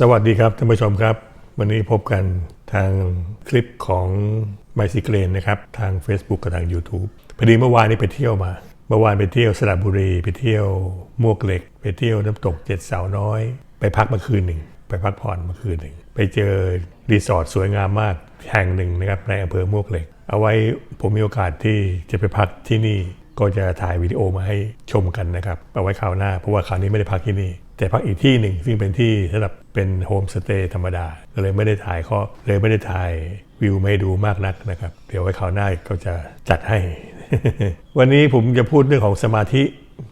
สวัสดีครับท่านผู้ชมครับ วันนี้พบกันทางคลิปของไมซิเกรนนะครับทาง Facebook กับทาง YouTube พอดีเมื่อวานนี้ไปเที่ยวมา เมื่อวานไปเที่ยวสระบุรี ไปเที่ยวมวกเหล็ก ไปเที่ยวน้ำตกเจ็ดสาวน้อย ไปพักเมื่อคืนหนึ่ง ไปพักผ่อนเมื่อคืนหนึ่ง ไปเจอรีสอร์ทสวยงามมากแห่งหนึ่งนะครับในอำเภอมวกเหล็ก เอาไว้ผมมีโอกาสที่จะไปพักที่นี่ ก็จะถ่ายวิดีโอมาให้ชมกันนะครับเอาไว้คราวหน้าเพราะว่าคราวนี้ไม่ได้พักที่นี่ แต่พักอีกที่หนึ่งซึ่งเป็นที่สำหรับเป็นโฮมสเตย์ธรรมดาก็เลยไม่ได้ถ่ายข้อเลยไม่ได้ถ่ายวิวไม่ดูมากนักนะครับ เดี๋ยวไว้คราวหน้าก็จะจัดให้ วันนี้ผมจะพูดเรื่องของสมาธิ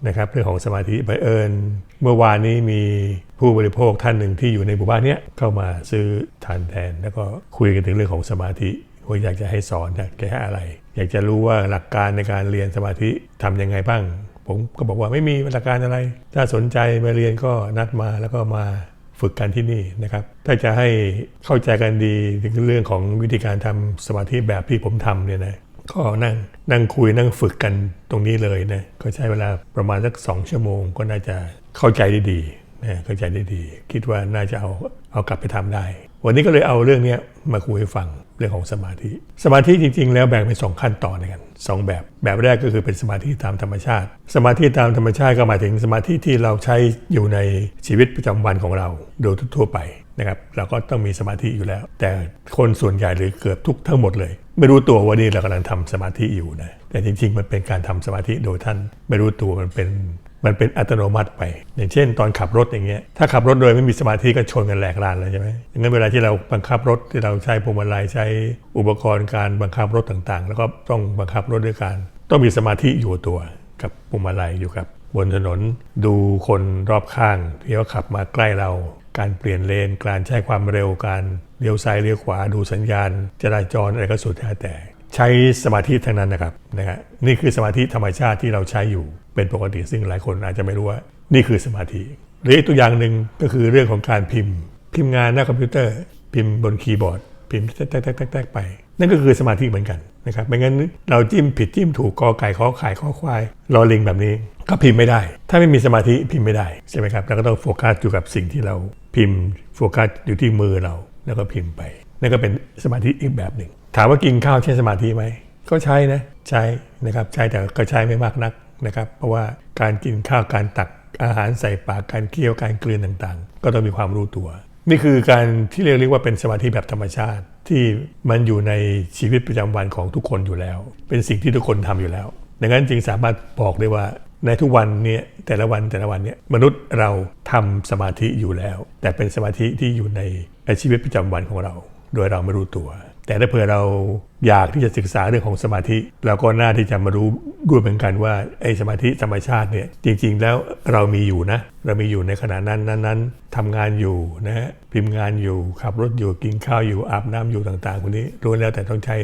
นะครับเรื่องของสมาธิบังเอิญเมื่อวานนี้มีผู้บริโภคท่านหนึ่งที่อยู่ในหมู่บ้านนี้เข้ามาซื้อทานแทน แล้วก็คุยกันถึงเรื่องของสมาธิ ว่าอยากจะให้สอนอยากจะให้อะไร อยากจะรู้ว่าหลักการในการเรียนสมาธิทำยังไงบ้าง ผมก็บอกว่าไม่มีหลักการอะไร ถ้าสนใจมาเรียนก็นัดมาแล้วก็มาฝึกกันที่นี่นะครับ ถ้าจะให้เข้าใจกันดีถึงเรื่องของวิธีการทำสมาธิแบบที่ผมทำเนี่ยนะก็นั่งนั่งคุยนั่งฝึกกันตรงนี้เลยนะก็ใช้เวลาประมาณสักสองชั่วโมง ก็น่าจะเข้าใจได้ดีนะเข้าใจได้ดี คิดว่าน่าจะเอาเอากลับไปทำได้ วันนี้ก็เลยเอาเรื่องนี้มาคุยให้ฟัง เรื่องของสมาธิ สมาธิจริง ๆ แล้วแบ่งเป็นสองขั้นตอนด้วยกันสองแบบ แบบแรกก็คือเป็นสมาธิตามธรรมชาติ สมาธิตามธรรมชาติก็หมายถึงสมาธิที่เราใช้อยู่ในชีวิตประจำวันของเราโดยทั่วไปนะครับเราก็ต้องมีสมาธิอยู่แล้ว แต่คนส่วนใหญ่หรือเกือบทุกทั้งหมดเลย ไม่รู้ตัวว่านี่เรากำลังทำสมาธิอยู่นะแต่จริง ๆ มันเป็นการทำสมาธิโดยท่าน ไม่รู้ตัวมันเป็น มันเป็นอัตโนมัติไป อย่างเช่น ตอนขับรถอย่างเงี้ยถ้าขับรถโดยไม่มีสมาธิก็ชนกันแหลกลานเลยใช่ไหมดังนั้นเวลาที่เราบังคับรถที่เราใช้พวงมาลัยใช้อุปกรณ์การบังคับรถต่างๆ แล้วก็ต้องบังคับรถด้วยการต้องมีสมาธิอยู่ตัวกับพวงมาลัยอยู่กับบนถนนดูคนรอบข้างที่เขาขับมาใกล้เรา การเปลี่ยนเลน การใช้ความเร็วการเลี้ยวซ้ายเลี้ยวขวาดูสัญญาณ จราจรอะไรก็สุดแท้แต่ ใช้สมาธิทั้งนั้นนะครับนะฮะนี่คือสมาธิธรรมชาติที่เราใช้อยู่เป็นปกติซึ่งหลายคนอาจจะไม่รู้ว่า นี่คือสมาธิหรืออีกตัวอย่างหนึ่งก็คือเรื่องของการพิมพ์ พิมพ์งานหน้าคอมพิวเตอร์ พิมพ์บนคีย์บอร์ด พิมพ์แต๊กๆๆๆไป นั่นก็คือสมาธิเหมือนกันนะครับไม่งั้นเราจิ้มผิดจิ้มถูกกอไก่ข้อไข่ข้อควายรอลิงแบบนี้ก็พิมพ์ไม่ได้ ถ้าไม่มีสมาธิพิมพ์ไม่ได้ใช่ไหมครับเราก็ต้องโฟกัสอยู่กับสิ่งที่เราพิมพ์โฟกัสอยู่ที่มือเราแล้วก็พิมพ์ไปนั่นก็เป็นสมาธิอีกแบบหนึ่ง ถามว่ากินข้าวใช้สมาธิไหมก็ใช้นะใช้นะครับใช้แต่ก็ใช้ไม่มากนักนะครับ เพราะว่าการกินข้าวการตักอาหารใส่ปากการเคี้ยวการกลืนต่างๆ ก็ต้องมีความรู้ตัว นี่คือการที่เรียกเรียกว่าเป็นสมาธิแบบธรรมชาติ ที่มันอยู่ในชีวิตประจำวันของทุกคนอยู่แล้ว เป็นสิ่งที่ทุกคนทำอยู่แล้วดังนั้นจึงสามารถบอกได้ว่าในทุกวันเนี่ยแต่ละวันแต่ละวันเนี่ยมนุษย์เราทำสมาธิอยู่แล้ว แต่เป็นสมาธิที่อยู่ในชีวิตประจำวันของเรา โดยเราไม่รู้ตัว แต่ถ้าเผื่อเราอยากที่จะศึกษาเรื่องของสมาธิ เราก็น่าที่จะมารู้ด้วยเหมือนกันว่าไอ้สมาธิธรรมชาติเนี่ยจริง ๆ แล้วเรามีอยู่นะ เรามีอยู่ในขณะนั้นนั้นๆทำงานอยู่นะฮะพิมพ์งานอยู่ขับรถอยู่กินข้าวอยู่อาบน้ำอยู่ต่างๆพวกนี้รู้แล้วแต่ต้องใช้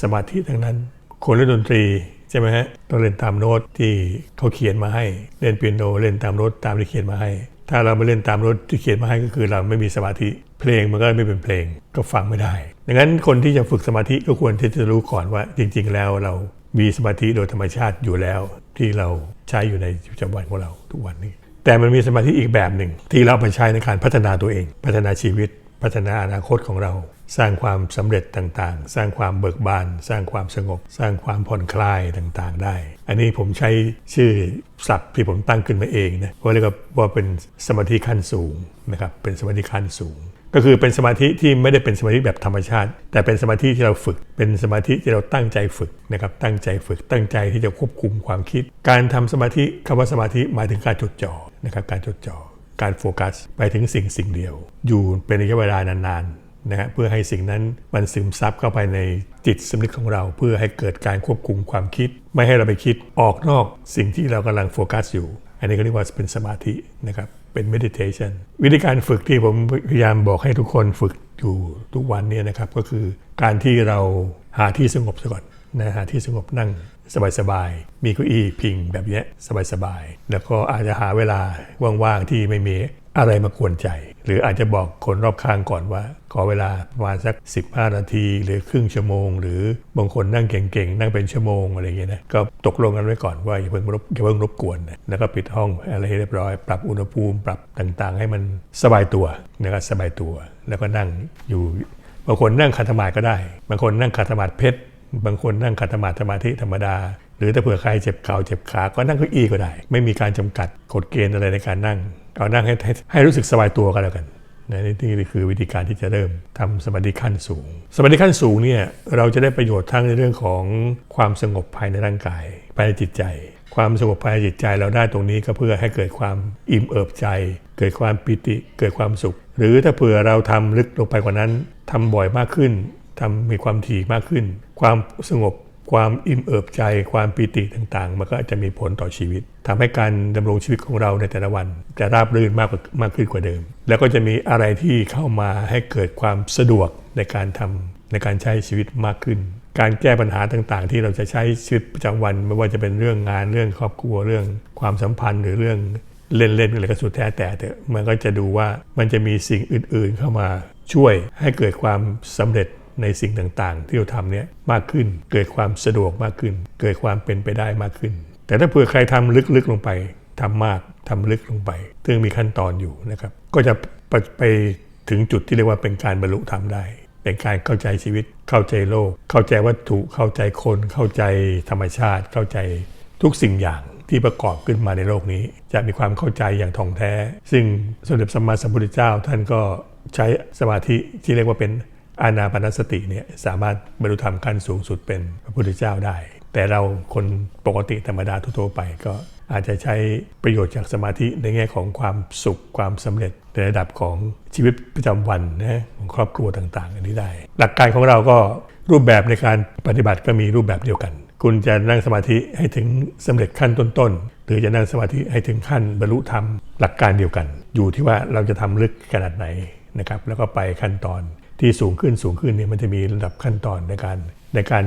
สมาธิทั้งนั้น คนเล่นดนตรีใช่ไหมฮะต้องเล่นตามโน้ตที่เขาเขียนมาให้ เล่นเปียโนเล่นตามโน้ตตามที่เขียนมาให้ ถ้าเราไม่เล่นตามรถที่เขียนมาให้ก็คือเราไม่มีสมาธิ เพลงมันก็ไม่เป็นเพลงก็ฟังไม่ได้ดังนั้นคนที่จะฝึกสมาธิก็ควรที่จะรู้ก่อนว่าจริง ๆ แล้วเรามีสมาธิโดยธรรมชาติอยู่แล้ว ที่เราใช้อยู่ในประจำวันของเราทุกวันนี้ แต่มันมีสมาธิอีกแบบหนึ่ง ที่เราไปใช้ในการพัฒนาตัวเอง พัฒนาชีวิต พัฒนาอนาคตของเรา สร้างความสำเร็จต่างๆ สร้างความเบิกบาน สร้างความสงบ สร้างความผ่อนคลายต่างๆ ได้ อันนี้ผมใช้ชื่อศัพท์ที่ผมตั้งขึ้นมาเองนะว่าเรียกว่าเป็นสมาธิขั้นสูงนะครับเป็นสมาธิขั้นสูง ก็คือเป็นสมาธิที่ไม่ได้เป็นสมาธิแบบธรรมชาติ แต่เป็นสมาธิที่เราฝึก เป็นสมาธิที่เราตั้งใจฝึกนะครับตั้งใจฝึกตั้งใจที่จะควบคุมความคิด การทำสมาธิคำว่าสมาธิหมายถึงการจดจ่อนะครับการจดจ่อการโฟกัสไปถึงสิ่งสิ่งเดียว อยู่เป็นระยะเวลานานๆ นะฮะเพื่อให้สิ่งนั้นมันซึมซับเข้าไปในจิตสำนึกของเรา เพื่อให้เกิดการควบคุมความคิด ไม่ให้เราไปคิดออกนอกสิ่งที่เรากำลังโฟกัสอยู่ อันนี้ก็เรียกว่าเป็นสมาธินะครับเป็น meditation วิธีการฝึกที่ผมพยายามบอกให้ทุกคนฝึกอยู่ทุกวันเนี่ยนะครับก็คือการที่เราหาที่สงบซะก่อนนะหาที่สงบนั่ง สบายๆ มีเก้าอี้พิงแบบนี้ยสบายๆ แล้วก็อาจจะหาเวลาว่างๆ ที่ไม่มีอะไรมากวนใจ หรืออาจจะบอกคนรอบข้างก่อนว่า ขอเวลาประมาณสัก 15 นาที หรือครึ่งชั่วโมง หรือบางคนนั่งเก่งๆ นั่งเป็นชั่วโมงอะไรอย่างเงี้ยนะก็ตกลงกันไว้ก่อนว่าอย่าเพิ่งรบอย่าเพิ่งรบกวนนะแล้วก็ปิดห้องอะไรเรียบร้อย ปรับอุณหภูมิปรับต่างๆ ให้มันสบายตัวนะครับสบายตัว แล้วก็นั่งอยู่บางคนนั่งขัดสมาก็ได้ บางคนนั่งขัดสมาเพชร บางคนนั่งขัดสมาธิสมาธิธรรมดา หรือถ้าเผื่อใครเจ็บเข่าเจ็บขา ก็นั่งเก้าอี้ก็ได้ ไม่มีการจำกัดกฎเกณฑ์อะไรในการนั่ง เอานั่งให้ให้ให้รู้สึกสบายตัวกันแล้วกันนะนี่นี่คือวิธีการที่จะเริ่มทำสมาธิขั้นสูง สมาธิขั้นสูงเนี่ยเราจะได้ประโยชน์ทั้งในเรื่องของความสงบภายในร่างกายภายในจิตใจ ความสงบภายในจิตใจเราได้ตรงนี้ก็เพื่อให้เกิดความอิ่มเอิบใจ เกิดความปิติเกิดความสุข หรือถ้าเผื่อเราทำลึกลงไปกว่านั้นทำบ่อยมากขึ้น ทำมีความถี่มากขึ้น ความสงบ ความอิ่มเอิบใจ ความปิติต่างๆ มันก็จะมีผลต่อชีวิตทำให้การดำรงชีวิตของเราในแต่ละวัน จะราบรื่นมากกว่ามากขึ้นกว่าเดิม แล้วก็จะมีอะไรที่เข้ามาให้เกิดความสะดวกในการทำในการใช้ชีวิตมากขึ้น การแก้ปัญหาต่างๆ ที่เราจะใช้ชีวิตประจำวัน ไม่ว่าจะเป็นเรื่องงานเรื่องครอบครัวเรื่องความสัมพันธ์หรือเรื่องเล่นๆอะไรก็สุดแท้แต่เถอะมันก็จะดูว่ามันจะมีสิ่งอื่นๆเข้ามาช่วยให้เกิดความสำเร็จ ในสิ่งต่างๆ ที่เราทำเนี้ยมากขึ้น เกิดความสะดวกมากขึ้น เกิดความเป็นไปได้มากขึ้น แต่ถ้าเผื่อใครทำลึกๆลงไปทำมากทำลึกลงไปซึ่งมีขั้นตอนอยู่นะครับก็จะไปถึงจุดที่เรียกว่าเป็นการบรรลุธรรมได้เป็นการเข้าใจชีวิต เข้าใจโลก เข้าใจวัตถุ เข้าใจคน เข้าใจธรรมชาติ เข้าใจทุกสิ่งอย่างที่ประกอบขึ้นมาในโลกนี้ จะมีความเข้าใจอย่างท่องแท้ ซึ่งสมเด็จสมมาสัมพุทธเจ้าท่านก็ใช้สมาธิที่เรียกว่าเป็น อานาปนสติเนี่ยสามารถบรรลุธรรมขั้นสูงสุดเป็นพระพุทธเจ้าได้ แต่เราคนปกติธรรมดาทั่วไปก็อาจจะใช้ประโยชน์จากสมาธิในแง่ของความสุขความสำเร็จในระดับของชีวิตประจำวันนะของครอบครัวต่าง ๆ อันนี้ได้ หลักการของเราก็รูปแบบในการปฏิบัติก็มีรูปแบบเดียวกัน คุณจะนั่งสมาธิให้ถึงสำเร็จขั้นต้นๆหรือจะนั่งสมาธิให้ถึงขั้นบรรลุธรรมหลักการเดียวกัน อยู่ที่ว่าเราจะทำลึกขนาดไหนนะครับแล้วก็ไปขั้นตอน ที่สูงขึ้นสูงขึ้นเนี่ยมันจะมีระดับขั้นตอนในการในการ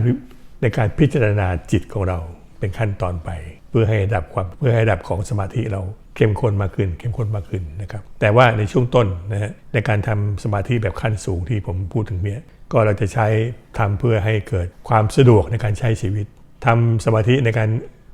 ในการพิจารณาจิตของเราเป็นขั้นตอนไป เพื่อให้ระดับความเพื่อให้ระดับของสมาธิเราเข้มข้นมากขึ้น เข้มข้นมากขึ้นนะครับ แต่ว่าในช่วงต้นนะฮะในการทำสมาธิแบบขั้นสูงที่ผมพูดถึงเนี่ยก็เราจะใช้ทำเพื่อให้เกิดความสะดวกในการใช้ชีวิตทำสมาธิในการ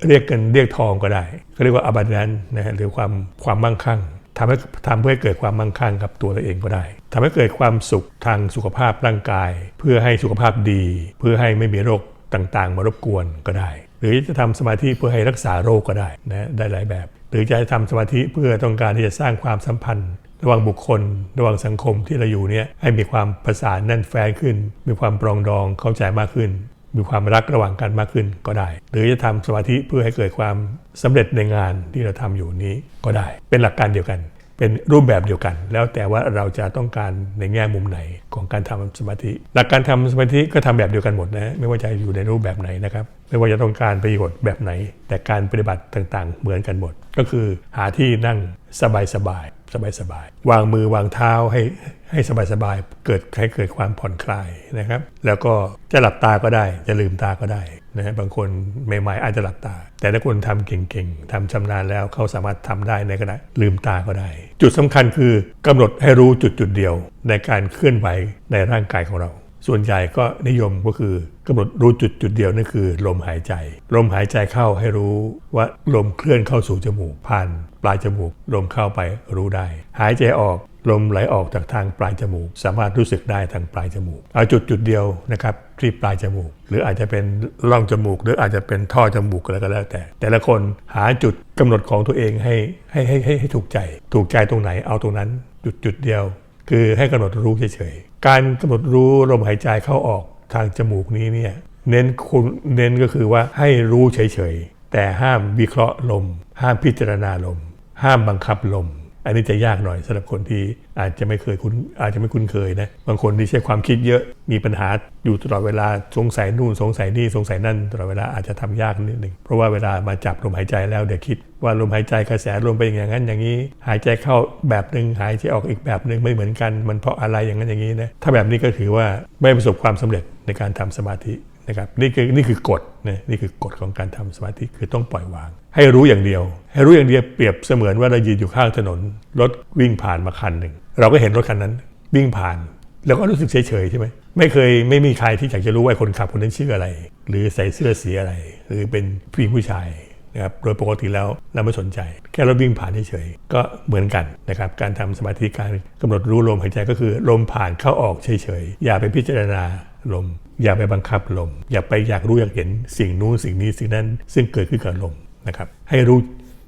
เรียกเงินเรียกทองก็ได้เขาเรียกว่าอบันนันนะฮะหรือความความมั่งคั่ง ทำให้ทำเพื่อให้เกิดความมั่งคั่งกับตัวเราเองก็ได้ทำให้เกิดความสุขทางสุขภาพร่างกาย เพื่อให้สุขภาพดี เพื่อให้ไม่มีโรคต่างๆ มารบกวนก็ได้ หรือจะทำสมาธิเพื่อให้รักษาโรคก็ได้นะได้หลายแบบ หรือจะทำสมาธิเพื่อต้องการที่จะสร้างความสัมพันธ์ ระหว่างบุคคล ระหว่างสังคมที่เราอยู่เนี่ยให้มีความประสานแน่นแฟ้นขึ้น มีความปรองดองเข้าใจมากขึ้น มีความรักระหว่างกันมากขึ้นก็ได้ หรือจะทำสมาธิเพื่อให้เกิดความสำเร็จในงานที่เราทำอยู่นี้ก็ได้ เป็นหลักการเดียวกัน เป็นรูปแบบเดียวกัน แล้วแต่ว่าเราจะต้องการในแง่มุมไหนของการทำสมาธิ หลักการทำสมาธิก็ทำแบบเดียวกันหมดนะไม่ว่าจะอยู่ในรูปแบบไหนนะครับไม่ว่าจะต้องการประโยชน์แบบไหน แต่การปฏิบัติต่างๆ เหมือนกันหมด ก็คือหาที่นั่งสบายๆสบายๆวางมือวางเท้าให้ ให้สบายๆ เกิดให้เกิดความผ่อนคลายนะครับ แล้วก็จะหลับตาก็ได้ จะลืมตาก็ได้นะฮะบางคนใหม่ๆอาจจะหลับตา แต่ถ้าคนทำเก่งๆทำชำนาญแล้วเขาสามารถทำได้ในขณะลืมตาก็ได้ จุดสำคัญคือกำหนดให้รู้จุดจุดๆเดียว ในการเคลื่อนไหวในร่างกายของเรา ส่วนใหญ่ก็นิยมก็คือกำหนดรู้จุดจุดเดียวนั่นคือ ลมหายใจ ลมหายใจเข้าให้รู้ว่าลมเคลื่อนเข้าสู่จมูกผ่านปลายจมูกลมเข้าไปรู้ได้ หายใจออก ลมไหลออกจากทางปลายจมูก สามารถรู้สึกได้ทางปลายจมูก เอาจุดจุดเดียวนะครับที่ปลายจมูก หรืออาจจะเป็นร่องจมูก หรืออาจจะเป็นท่อจมูกอะไรก็แล้วแต่ แต่ละคนหาจุดกำหนดของตัวเองให้ให้ให้ให้ให้ถูกใจ ถูกใจตรงไหนเอาตรงนั้นจุดจุดเดียว คือให้กำหนดรู้เฉยๆการกำหนดรู้ลมหายใจเข้าออกทางจมูกนี้เนี่ยเน้นคุณเน้นก็คือว่าให้รู้เฉยๆแต่ห้ามวิเคราะห์ลม ห้ามพิจารณาลม ห้ามบังคับลม อันนี้จะยากหน่อยสำหรับคนที่อาจจะไม่เคยคุ้นอาจจะไม่คุ้นเคยนะบางคนที่ใช้ความคิดเยอะมีปัญหาอยู่ตลอดเวลาสงสัยนู่นสงสัยนี่สงสัยนั่นตลอดเวลาอาจจะทำยากนิดหนึ่งเพราะว่าเวลามาจับลมหายใจแล้วเดี๋ยวคิดว่าลมหายใจกระแสลมเป็นอย่างนั้นอย่างนี้ หายใจเข้าแบบหนึ่งหายใจออกอีกแบบหนึ่งไม่เหมือนกัน มันเพราะอะไรอย่างนั้นอย่างนี้นะถ้าแบบนี้ก็ถือว่าไม่ประสบความสำเร็จในการทำสมาธิ นะครับนี่คือนี่คือกฎนะนี่คือกฎของการทำสมาธิคือต้องปล่อยวาง ให้รู้อย่างเดียว ให้รู้อย่างเดียวเปรียบเสมือนว่าเรายืนอยู่ข้างถนนรถวิ่งผ่านมาคันหนึ่งเราก็เห็นรถคันนั้น วิ่งผ่านแล้วก็รู้สึกเฉยๆใช่ไหมไม่เคยไม่มีใครที่อยากจะรู้ว่าคนขับคนนั้นชื่ออะไร หรือใส่เสื้อสีอะไร หรือเป็นผู้หญิงผู้ชายนะครับโดยปกติแล้วเราไม่สนใจ แค่รถวิ่งผ่านเฉยๆก็เหมือนกันนะครับการทำสมาธิการกำหนดรู้ลมหายใจก็คือลมผ่านเข้าออกเฉยๆอย่าไปพิจารณาลม อย่าไปบังคับลม อย่าไปอยากรู้อยากเห็นสิ่งนู้นสิ่งนี้สิ่งนั้น ซึ่งเกิดขึ้นกับลมนะครับ ให้รู้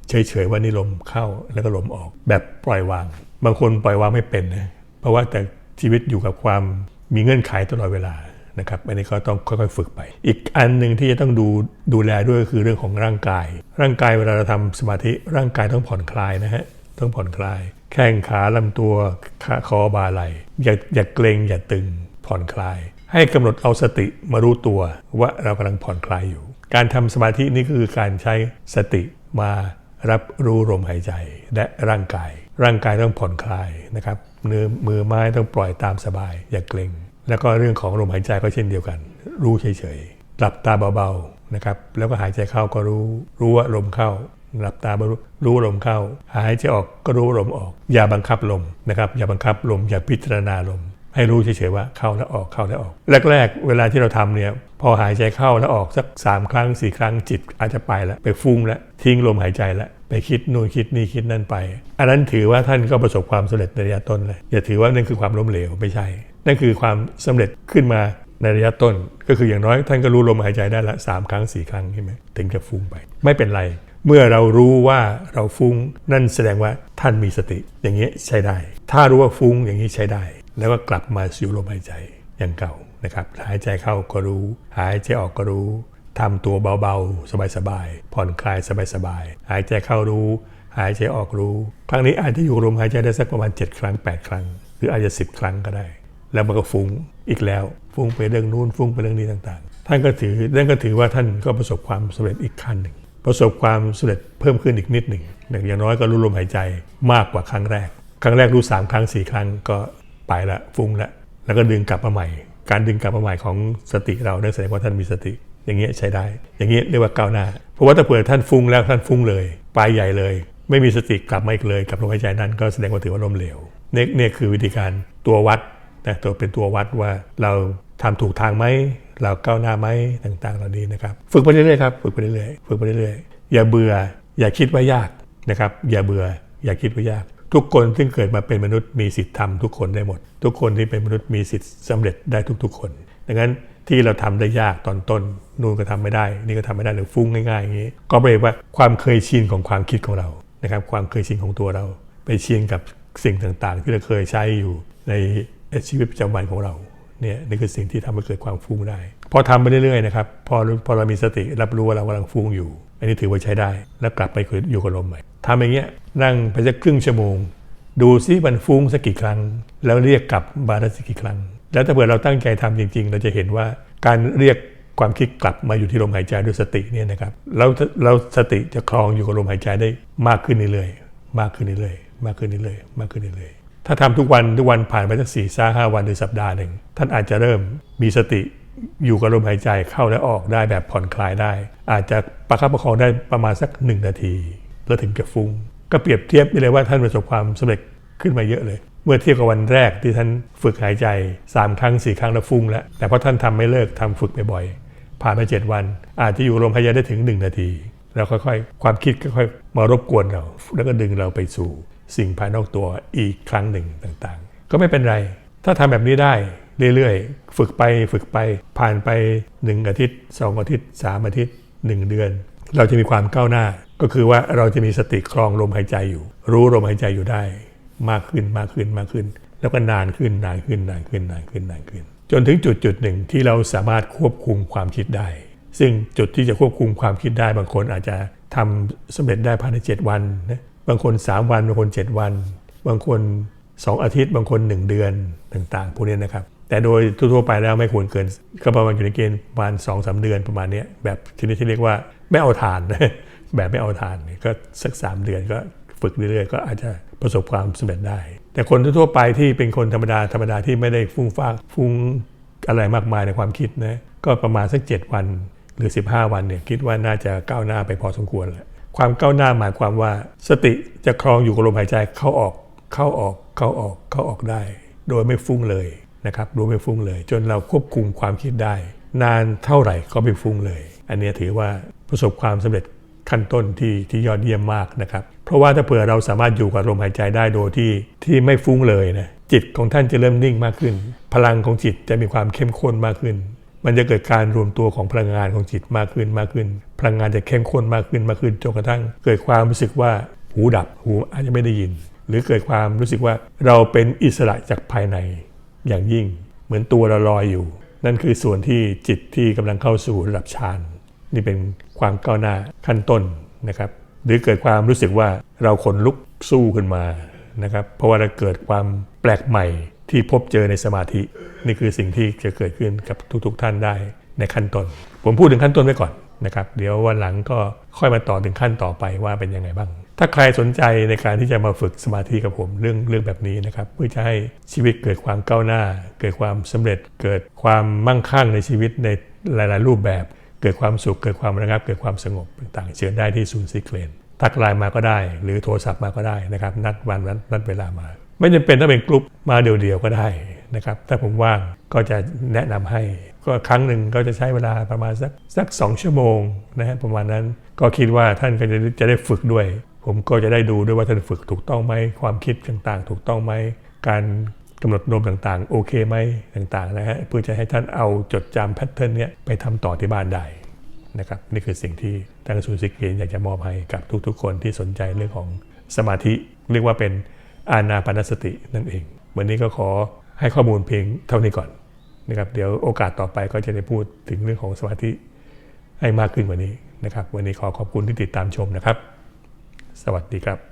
เฉยๆว่านี่ลมเข้าแล้วก็ลมออก แบบปล่อยวาง บางคนปล่อยวางไม่เป็นนะเพราะว่าแต่ชีวิตอยู่กับความมีเงื่อนไขตลอดเวลานะครับอันนี้ก็ต้องค่อยๆฝึกไป อีกอันหนึ่งที่จะต้องดูดูแลด้วยก็คือเรื่องของร่างกาย ร่างกายเวลาเราทำสมาธิร่างกายต้องผ่อนคลายนะฮะต้องผ่อนคลาย แข้งขาลำตัวขาคอบาไหลอย่าอย่าเกรงอย่าตึงผ่อนคลาย ให้กำหนดเอาสติมารู้ตัวว่าเรากำลังผ่อนคลายอยู่ การทำสมาธินี่คือการใช้สติมารับรู้ลมหายใจและร่างกาย ร่างกายต้องผ่อนคลายนะครับเนื้อมือไม้ต้องปล่อยตามสบาย อย่าเกรงแล้วก็เรื่องของลมหายใจก็เช่นเดียวกัน รู้เฉยๆหลับตาเบาๆนะครับแล้วก็หายใจเข้าก็รู้ รู้ว่าลมเข้าหลับตารู้รู้ลมเข้า หายใจออกก็รู้ลมออก อย่าบังคับลมนะครับอย่าบังคับลมอย่าพิจารณาลม ให้รู้เฉยๆว่าเข้าแล้วออกเข้าแล้วออก แรก ๆ เวลาที่เราทำเนี่ยพอหายใจเข้าแล้วออกสัก 3 ครั้ง 4 ครั้งจิตอาจจะไปแล้วไปฟุ้งแล้วทิ้งลมหายใจแล้วไปคิดนู่นคิดนี่คิดนั่นไป อันนั้นถือว่าท่านก็ประสบความสำเร็จในระยะต้นเลยอย่าถือว่านั่นคือความล้มเหลวไม่ใช่ นั่นคือความสำเร็จขึ้นมาในระยะต้น ก็คืออย่างน้อยท่านก็รู้ลมหายใจได้ละสามครั้งสี่ครั้งใช่ไหมถึงจะฟุ้งไป ไม่เป็นไร เมื่อเรารู้ว่าเราฟุ้งนั่นแสดงว่าท่านมีสติ อย่างนี้ใช้ได้ ถ้ารู้ว่าฟุ้งอย่างนี้ใช้ได้ แล้วก็กลับมาสู่ลมหายใจอย่างเก่านะครับ หายใจเข้าก็รู้ หายใจออกก็รู้ทำตัวเบาๆ สบายๆ ผ่อนคลายสบายๆ หายใจเข้ารู้ หายใจออกรู้ ครั้งนี้อาจจะอยู่ลมหายใจได้สักประมาณ 7 ครั้ง 8 ครั้ง หรืออาจจะ 10 ครั้งก็ได้ แล้วมันก็ฟุ้งอีกแล้ว ฟุ้งไปเรื่องนู้น ฟุ้งไปเรื่องนี้ต่างๆ ท่านก็ถือนั่นก็ถือว่าท่านก็ประสบความสำเร็จอีกขั้นหนึ่ง ประสบความสำเร็จเพิ่มขึ้นอีกนิดหนึ่ง อย่างน้อยก็รู้ลมหายใจมากกว่าครั้งแรก ครั้งแรกรู้ 3 ครั้ง 4 ครั้งก็ ไปละฟุ้งละแล้วก็ดึงกลับมาใหม่ การดึงกลับมาใหม่ของสติเราได้แสดงว่าท่านมีสติ อย่างเงี้ยใช้ได้ อย่างเงี้ยเรียกว่าก้าวหน้า เพราะว่าถ้าเผื่อท่านฟุ้งแล้วท่านฟุ้งเลยไปใหญ่เลย ไม่มีสติกลับมาอีกเลยกับลมหายใจนั้น ก็แสดงว่าถือว่าล้มเหลวเนี่ยเนี่ยคือวิธีการตัววัดนะตัวเป็นตัววัดว่าเราทำถูกทางไหมเราก้าวหน้าไหมต่างๆ เหล่านี้นะครับฝึกไปเรื่อยๆครับฝึกไปเรื่อยๆฝึกไปเรื่อยๆอย่าเบื่ออย่าคิดว่ายากนะครับ อย่าเบื่ออย่าคิดว่ายาก ทุกคนที่งเกิดมาเป็นมนุษย์มีสิทธิ์ทำทุกคนได้หมด ทุกคนที่เป็นมนุษย์มีสิทธิ์สำเร็จได้ทุก ๆ คน ดังนั้นที่เราทำได้ยากตอนต้นนู่นก็ทำไม่ได้ นี่ก็ทำไม่ได้หรือฟุ้งง่ายๆอย่างนี้ ก็แปลว่าความเคยชินของความคิดของเรานะครับ ความเคยชินของตัวเรา ไปชินกับสิ่งต่างๆ ที่เราเคยใช้อยู่ในชีวิตประจำวันของเราเนี่ยนี่คือสิ่งที่ทำให้เกิดความฟุ้งได้ พอทำไปเรื่อยๆนะครับพอพอเรามีสติรับรู้ว่าเรากำลังฟุ้งอยู่ อันนี้ถือว่าใช้ได้ แล้วกลับไปอยู่กับลมใหม่ ทำอย่างเงี้ยนั่งไปสักครึ่งชั่วโมง ดูซิมันฟุ้งสักกี่ครั้ง แล้วเรียกกลับมาได้สักกี่ครั้ง แล้วถ้าเผื่อเราตั้งใจทำจริง ๆ เราจะเห็นว่าการเรียกความคิดกลับมาอยู่ที่ลมหายใจด้วยสติเนี่ยนะครับแล้วเราสติจะคลองอยู่กับลมหายใจได้มากขึ้นเรื่อยๆมากขึ้นเรื่อยๆมากขึ้นเรื่อยๆมากขึ้นเรื่อยๆถ้าทำทุกวันทุกวันผ่านไปสักสี่ห้าห้าวันหรือสัปดาห์หนึ่งท่านอาจจะเริ่มมีสติอยู่กับลมหายใจเข้าและออกได้แบบผ่อนคลายได้ อาจจะประคับประคองได้ประมาณสักหนึ่งนาที แล้วถึงจะฟุ้ง ก็เปรียบเทียบได้เลยว่าท่านประสบความสำเร็จขึ้นมาเยอะเลย เมื่อเทียบกับวันแรกที่ท่านฝึกหายใจ 3 ครั้ง 4 ครั้งแล้วฟุ้งแล้ว แต่เพราะท่านทำไม่เลิกทำฝึกบ่อยๆผ่านไป7วัน อาจจะอยู่ลมหายใจได้ถึง 1 นาที แล้วค่อยๆ ความคิดค่อยๆมารบกวนเรา แล้วก็ดึงเราไปสู่ สิ่งภายนอกตัวอีกครั้งหนึ่งต่างๆ ก็ไม่เป็นไร ถ้าทำแบบนี้ได้เรื่อยๆ ฝึกไปฝึกไปผ่านไป 1 อาทิตย์ 2 อาทิตย์ 3 อาทิตย์ 1 เดือน เราจะมีความก้าวหน้า ก็คือว่าเราจะมีสติครองลมหายใจอยู่ รู้ลมหายใจอยู่ได้ มากขึ้นมากขึ้นมากขึ้น แล้วก็นานขึ้นนานขึ้นนานขึ้นนานขึ้นนานขึ้น จนถึงจุดจุดหนึ่งที่เราสามารถควบคุมความคิดได้ ซึ่งจุดที่จะควบคุมความคิดได้ บางคนอาจจะทำสำเร็จได้ภายใน 7 วันนะบางคน 3 วัน บางคน 7 วัน บางคน 2 อาทิตย์ บางคน 1 เดือนต่างๆพวกนี้นะครับแต่โดยทั่วไปแล้วไม่ควรเกินก็ประมาณอยู่ในเกณฑ์ประมาณ2อสเดือนประมาณนี้แบบชนิดที่เรียกว่าไม่เอาทาน แบบไม่เอาทานก็สัก 3 เดือนก็ฝึกเรื่อยๆ ก็อาจจะประสบความสำเร็จได้ แต่คนทั่วไปที่เป็นคนธรรมดาธรรมดาที่ไม่ได้ฟุ้งฟ้าฟุ้งอะไรมากมายในความคิดนะก็ประมาณสัก 7 วันหรือ 15 วันเนี่ยคิดว่าน่าจะก้าวหน้าไปพอสมควรแล้วความก้าวหน้าหมายความว่า สติจะครองอยู่กับลมหายใจเข้าออกเข้าออกเข้าออกเข้าออกได้ โดยไม่ฟุ้งเลยนะครับโดยไม่ฟุ้งเลย จนเราควบคุมความคิดได้ นานเท่าไหร่ก็ไม่ฟุ้งเลย อันนี้ถือว่าประสบความสำเร็จ ขั้นต้นที่ที่ยอดเยี่ยมมากนะครับเพราะว่าถ้าเผื่อเราสามารถอยู่กับลมหายใจได้โดยที่ที่ไม่ฟุ้งเลยนะจิตของท่านจะเริ่มนิ่งมากขึ้น พลังของจิตจะมีความเข้มข้นมากขึ้น มันจะเกิดการรวมตัวของพลังงานของจิตมากขึ้นมากขึ้น พลังงานจะเข้มข้นมากขึ้นมากขึ้นจนกระทั่ง เกิดความรู้สึกว่าหูดับหูอาจจะไม่ได้ยิน หรือเกิดความรู้สึกว่าเราเป็นอิสระจากภายในอย่างยิ่ง เหมือนตัวเราลอยอยู่ นั่นคือส่วนที่จิตที่กำลังเข้าสู่ระดับฌานนี่เป็น ความก้าวหน้าขั้นต้นนะครับ หรือเกิดความรู้สึกว่าเราขนลุกสู้ขึ้นมานะครับ เพราะว่าเราเกิดความแปลกใหม่ที่พบเจอในสมาธิ นี่คือสิ่งที่จะเกิดขึ้นกับทุก ๆ ท่านได้ในขั้นต้น ผมพูดถึงขั้นต้นไว้ก่อนนะครับ เดี๋ยววันหลังก็ค่อยมาต่อถึงขั้นต่อไปว่าเป็นยังไงบ้าง ถ้าใครสนใจในการที่จะมาฝึกสมาธิกับผมเรื่องเรื่องแบบนี้นะครับ เพื่อจะให้ชีวิตเกิดความก้าวหน้า เกิดความสำเร็จ เกิดความมั่งคั่งในชีวิตในหลาย ๆ รูปแบบ เกิดความสุขเกิดความระงับ เกิดความสงบต่างๆ เชิญได้ที่ศูนย์ซีเครนทักไลน์มาก็ได้ หรือโทรศัพท์มาก็ได้นะครับนัดวันนัดนัดเวลามา ไม่จำเป็นต้องเป็นกลุ่มมาเดียวๆก็ได้นะครับถ้าผมว่างก็จะแนะนำให้ก็ครั้งหนึ่งก็จะใช้เวลาประมาณสักสักสองชั่วโมงนะฮะประมาณนั้นก็คิดว่าท่านก็จะจะได้ฝึกด้วย ผมก็จะได้ดูด้วยว่าท่านฝึกถูกต้องไหมความคิดต่างๆ ถูกต้องไหมการ กำหนดนมต่างๆ โอเคไหมต่างๆนะฮะเพื่อจะให้ท่านเอาจดจำแพทเทิร์นเนี้ยไปทำต่อที่บ้านได้นะครับนี่คือสิ่งที่ทางศูนสิกเกนอยากจะมอบให้กับทุกๆ คนที่สนใจเรื่องของสมาธิ เรียกว่าเป็นอานาปานสตินั่นเอง วันนี้ก็ขอให้ข้อมูลเพียงเท่านี้ก่อนนะครับเดี๋ยวโอกาสต่อไปก็จะได้พูดถึงเรื่องของสมาธิให้มากขึ้นกว่านี้นะครับ วันนี้ขอขอบคุณที่ติดตามชมนะครับ สวัสดีครับ